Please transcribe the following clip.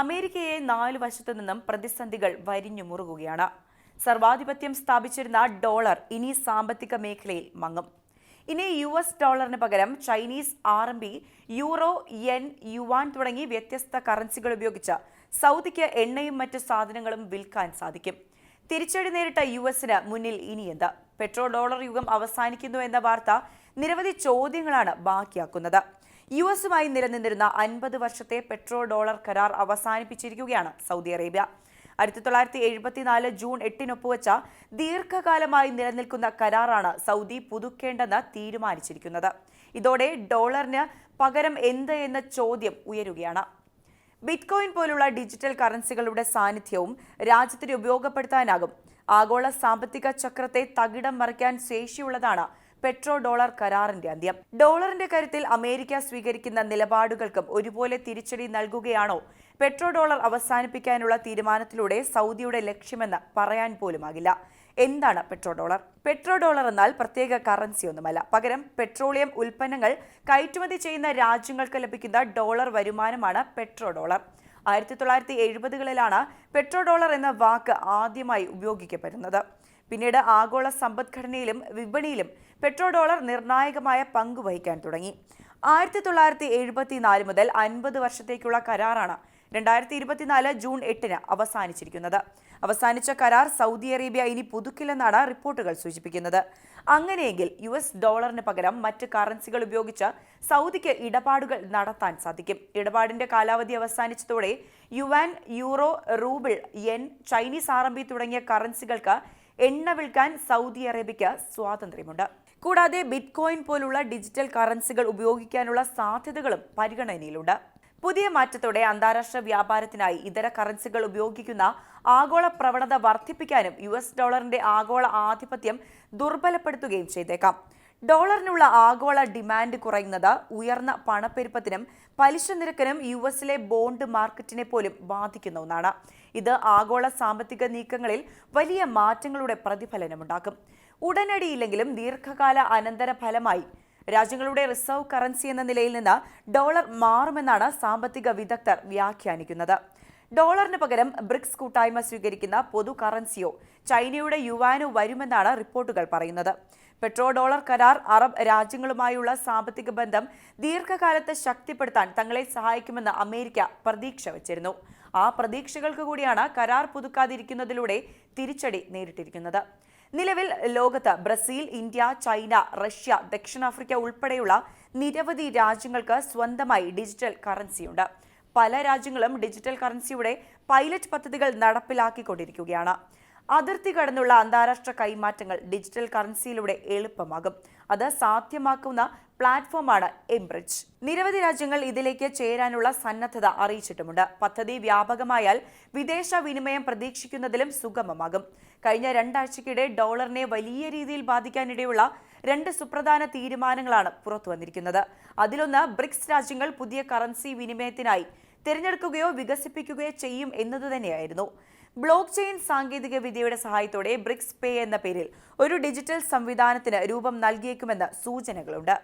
അമേരിക്കയെ നാലു വശത്തു നിന്നും പ്രതിസന്ധികൾ വരിഞ്ഞു മുറുകുകയാണ്. സർവാധിപത്യം സ്ഥാപിച്ചിരുന്ന ഡോളർ ഇനി സാമ്പത്തിക മേഖലയിൽ മങ്ങും. ഇനി യു എസ് ഡോളറിന് പകരം Chinese R M B euro yen yuan തുടങ്ങി വ്യത്യസ്ത കറൻസികൾ ഉപയോഗിച്ച് സൗദിക്ക് എണ്ണയും മറ്റ് സാധനങ്ങളും വിൽക്കാൻ സാധിക്കും. തിരിച്ചടി നേരിട്ട യു എസിന് മുന്നിൽ ഇനി എന്ത് പെട്രോ ഡോളർ യുഗം അവസാനിക്കുന്നു എന്ന വാർത്ത നിരവധി ചോദ്യങ്ങളാണ് ബാക്കിയാക്കുന്നത്. യു എസുമായി നിലനിന്നിരുന്ന അൻപത് വർഷത്തെ പെട്രോ ഡോളർ കരാർ അവസാനിപ്പിച്ചിരിക്കുകയാണ് സൗദി അറേബ്യ. ആയിരത്തി തൊള്ളായിരത്തി എഴുപത്തിനാല് ജൂൺ എട്ടിന് ഒപ്പുവെച്ച ദീർഘകാലമായി നിലനിൽക്കുന്ന കരാറാണ് സൗദി പുതുക്കേണ്ടെന്ന് തീരുമാനിച്ചിരിക്കുന്നത്. ഇതോടെ ഡോളറിന് പകരം എന്ത് എന്ന ചോദ്യം ഉയരുകയാണ്. ബിറ്റ്കോയിൻ പോലുള്ള ഡിജിറ്റൽ കറൻസികളുടെ സാന്നിധ്യവും രാജ്യത്തിന് ഉപയോഗപ്പെടുത്താനാകും. ആഗോള സാമ്പത്തിക ചക്രത്തെ തകിടം മറിക്കാൻ ശേഷിയുള്ളതാണ് പെട്രോ ഡോളർ കരാറിന്റെ അന്ത്യം. ഡോളറിന്റെ കാര്യത്തിൽ അമേരിക്ക സ്വീകരിക്കുന്ന നിലപാടുകൾക്കും ഒരുപോലെ തിരിച്ചടി നൽകുകയാണോ? പെട്രോ ഡോളർ അവസാനിപ്പിക്കാനുള്ള തീരുമാനത്തിലൂടെ സൗദിയുടെ ലക്ഷ്യമെന്ന് പറയാൻ പോലുമാകില്ല. എന്താണ് പെട്രോ ഡോളർ പെട്രോ ഡോളർ എന്നാൽ പ്രത്യേക കറൻസി ഒന്നുമല്ല. പകരം പെട്രോളിയം ഉൽപ്പന്നങ്ങൾ കയറ്റുമതി ചെയ്യുന്ന രാജ്യങ്ങൾക്ക് ലഭിക്കുന്ന ഡോളർ വരുമാനമാണ് പെട്രോ ഡോളർ ആയിരത്തി തൊള്ളായിരത്തി എഴുപതുകളിലാണ് പെട്രോ ഡോളർ എന്ന വാക്ക് ആദ്യമായി ഉപയോഗിക്കപ്പെടുന്നത്. പിന്നീട് ആഗോള സമ്പദ്ഘടനയിലും വിപണിയിലും പെട്രോ ഡോളർ നിർണായകമായ പങ്ക് വഹിക്കാൻ തുടങ്ങി. ആയിരത്തി തൊള്ളായിരത്തി എഴുപത്തിനാല് മുതൽ അൻപത് വർഷത്തേക്കുള്ള കരാറാണ് രണ്ടായിരത്തി ഇരുപത്തിനാല് ജൂൺ എട്ടിന് അവസാനിച്ചിരിക്കുന്നത്. അവസാനിച്ച കരാർ സൗദി അറേബ്യ ഇനി പുതുക്കില്ലെന്നാണ് റിപ്പോർട്ടുകൾ സൂചിപ്പിക്കുന്നത്. അങ്ങനെയെങ്കിൽ യു എസ് ഡോളറിന് പകരം മറ്റ് കറൻസികൾ ഉപയോഗിച്ച് സൗദിക്ക് ഇടപാടുകൾ നടത്താൻ സാധിക്കും. ഇടപാടിന്റെ കാലാവധി അവസാനിച്ചതോടെ yuan euro rouble yen Chinese R തുടങ്ങിയ കറൻസികൾക്ക് എണ്ണ വിൽക്കാൻ സൗദി അറേബ്യയ്ക്ക് സ്വാതന്ത്ര്യമുണ്ട്. കൂടാതെ ബിറ്റ്കോയിൻ പോലുള്ള ഡിജിറ്റൽ കറൻസികൾ ഉപയോഗിക്കാനുള്ള സാധ്യതകളും പരിഗണനയിലുണ്ട്. പുതിയ മാറ്റത്തോടെ അന്താരാഷ്ട്ര വ്യാപാരത്തിനായി ഇതര കറൻസികൾ ഉപയോഗിക്കുന്ന ആഗോള പ്രവണത വർദ്ധിപ്പിക്കാനും യു എസ് ഡോളറിന്റെ ആഗോള ആധിപത്യം ദുർബലപ്പെടുത്തുകയും ചെയ്തേക്കാം. ഡോളറിനുള്ള ആഗോള ഡിമാൻഡ് കുറയുന്നത് ഉയർന്ന പണപ്പെരുപ്പത്തിനും പലിശ നിരക്കിനും യു എസിലെ ബോണ്ട് മാർക്കറ്റിനെ പോലും ബാധിക്കുന്ന ഒന്നാണ്. ഇത് ആഗോള സാമ്പത്തിക നീക്കങ്ങളിൽ വലിയ മാറ്റങ്ങളുടെ പ്രതിഫലനമുണ്ടാക്കും. ഉടനടിയില്ലെങ്കിലും ദീർഘകാല അനന്തര ഫലമായി രാജ്യങ്ങളുടെ റിസർവ് കറൻസി എന്ന നിലയിൽ നിന്ന് ഡോളർ മാറുമെന്നാണ് സാമ്പത്തിക വിദഗ്ധർ വ്യാഖ്യാനിക്കുന്നത്. ഡോളറിന് പകരം ബ്രിക്സ് കൂട്ടായ്മ സ്വീകരിക്കുന്ന പൊതു കറൻസിയോ ചൈനയുടെ യുവാനോ വരുമെന്നാണ് റിപ്പോർട്ടുകൾ പറയുന്നത്. പെട്രോ ഡോളർ കരാർ അറബ് രാജ്യങ്ങളുമായുള്ള സാമ്പത്തിക ബന്ധം ദീർഘകാലത്ത് ശക്തിപ്പെടുത്താൻ തങ്ങളെ സഹായിക്കുമെന്ന് അമേരിക്ക പ്രതീക്ഷ വച്ചിരുന്നു. ആ പ്രതീക്ഷകൾക്ക് കൂടിയാണ് കരാർ പുതുക്കാതിരിക്കുന്നതിലൂടെ തിരിച്ചടി നേരിട്ടിരിക്കുന്നത്. നിലവിൽ ലോകത്ത് ബ്രസീൽ ഇന്ത്യ ചൈന റഷ്യ ദക്ഷിണാഫ്രിക്ക ഉൾപ്പെടെയുള്ള നിരവധി രാജ്യങ്ങൾക്ക് സ്വന്തമായി ഡിജിറ്റൽ കറൻസിയുണ്ട്. പല രാജ്യങ്ങളും ഡിജിറ്റൽ കറൻസിയുടെ പൈലറ്റ് പദ്ധതികൾ നടപ്പിലാക്കിക്കൊണ്ടിരിക്കുകയാണ്. അതിർത്തി കടന്നുള്ള അന്താരാഷ്ട്ര കൈമാറ്റങ്ങൾ ഡിജിറ്റൽ കറൻസിയിലൂടെ എളുപ്പമാകും. അത് സാധ്യമാക്കുന്ന പ്ലാറ്റ്ഫോമാണ് എംബ്രിഡ്ജ്. നിരവധി രാജ്യങ്ങൾ ഇതിലേക്ക് ചേരാനുള്ള സന്നദ്ധത അറിയിച്ചിട്ടുമുണ്ട്. പദ്ധതി വ്യാപകമായാൽ വിദേശ വിനിമയം പ്രതീക്ഷിക്കുന്നതിലും സുഗമമാകും. കഴിഞ്ഞ രണ്ടാഴ്ചക്കിടെ ഡോളറിനെ വലിയ രീതിയിൽ ബാധിക്കാനിടയുള്ള രണ്ട് സുപ്രധാന തീരുമാനങ്ങളാണ് പുറത്തു വന്നിരിക്കുന്നത്. അതിലൊന്ന് ബ്രിക്സ് രാജ്യങ്ങൾ പുതിയ കറൻസി വിനിമയത്തിനായി തിരഞ്ഞെടുക്കുകയോ വികസിപ്പിക്കുകയോ ചെയ്യും എന്നത് തന്നെയായിരുന്നു. ബ്ലോക്ക് ചെയിൻ സാങ്കേതിക വിദ്യയുടെ സഹായത്തോടെ ബ്രിക്സ് പേ എന്ന പേരിൽ ഒരു ഡിജിറ്റൽ സംവിധാനത്തിന് രൂപം നൽകിയേക്കുമെന്ന് സൂചനകളുണ്ട്.